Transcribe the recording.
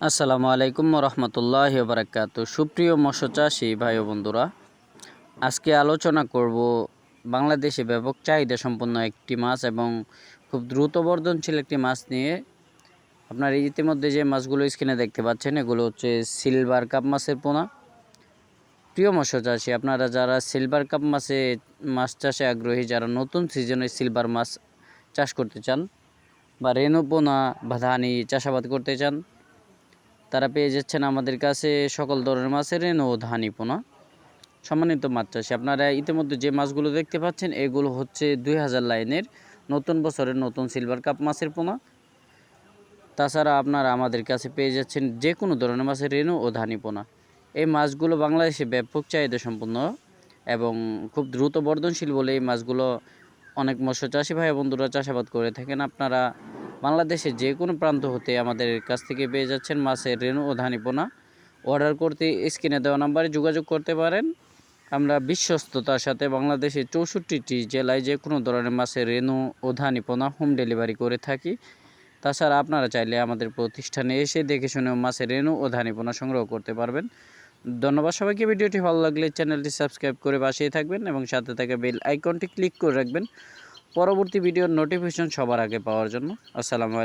আসসালামু আলাইকুম রহমতুল্লাহ বারাকাত সুপ্রিয় মৎস্য চাষী ভাই বন্ধুরা, আজকে আলোচনা করব বাংলাদেশে ব্যাপক চাহিদা সম্পন্ন একটি মাছ এবং খুব দ্রুত বর্ধনশীল একটি মাছ নিয়ে আপনার ইতিমধ্যে যে মাছগুলো স্ক্রিনে দেখতে পাচ্ছেন, এগুলো হচ্ছে সিলভার কাপ মাছের পোনা। প্রিয় মৎস্য চাষী, আপনারা যারা সিলভার কাপ মাছে মাছ চাষে আগ্রহী, যারা নতুন সিজনে সিলভার মাছ চাষ করতে চান বা রেণু পোনা বা ধানি চাষাবাদ করতে চান তারা পেয়ে যাচ্ছেন আমাদের কাছে সকল ধরনের মাছের ও ধানি পোনা। সম্মানিত মাছ চাষি আপনারা ইতিমধ্যে যে মাছগুলো দেখতে পাচ্ছেন, এগুলো হচ্ছে দুই হাজার লাইনের নতুন বছরের নতুন সিলভার কাপ মাছের পোনা। তাছাড়া আপনারা আমাদের কাছে পেয়ে যাচ্ছেন যে কোনো ধরনের মাছের রেণু ও ধানি পোনা। এই মাছগুলো বাংলাদেশে ব্যাপক চাহিদা সম্পন্ন এবং খুব দ্রুত বর্ধনশীল বলে এই মাছগুলো অনেক মৎস্য চাষি ভাই বন্ধুরা চাষাবাদ করে থাকেন। আপনারা বাংলাদেশে যে কোনো প্রান্ত হতে আমাদের কাছ থেকে পেয়ে যাচ্ছেন মাছের রেণু ও ধানি পোনা। অর্ডার করতে স্ক্রিনে দেওয়া নাম্বারে যোগাযোগ করতে পারেন। আমরা বিশ্বস্ততার সাথে বাংলাদেশের চৌষট্টিটি জেলায় যে কোনো ধরনের মাছের রেণু ও ধানি পোনা হোম ডেলিভারি করে থাকি। তাছাড়া আপনারা চাইলে আমাদের প্রতিষ্ঠানে এসে দেখে শুনে মাছের রেণু ও ধানি পোনা সংগ্রহ করতে পারবেন। ধন্যবাদ সবাইকে। ভিডিওটি ভালো লাগলে চ্যানেলটি সাবস্ক্রাইব করে পাশেই থাকবেন এবং সাথে থাকা বেল আইকনটি ক্লিক করে রাখবেন। পরবর্তী ভিডিওর নোটিফিকেশন সবার আগে পাওয়ার জন্য। আসসালামু আলাইকুম।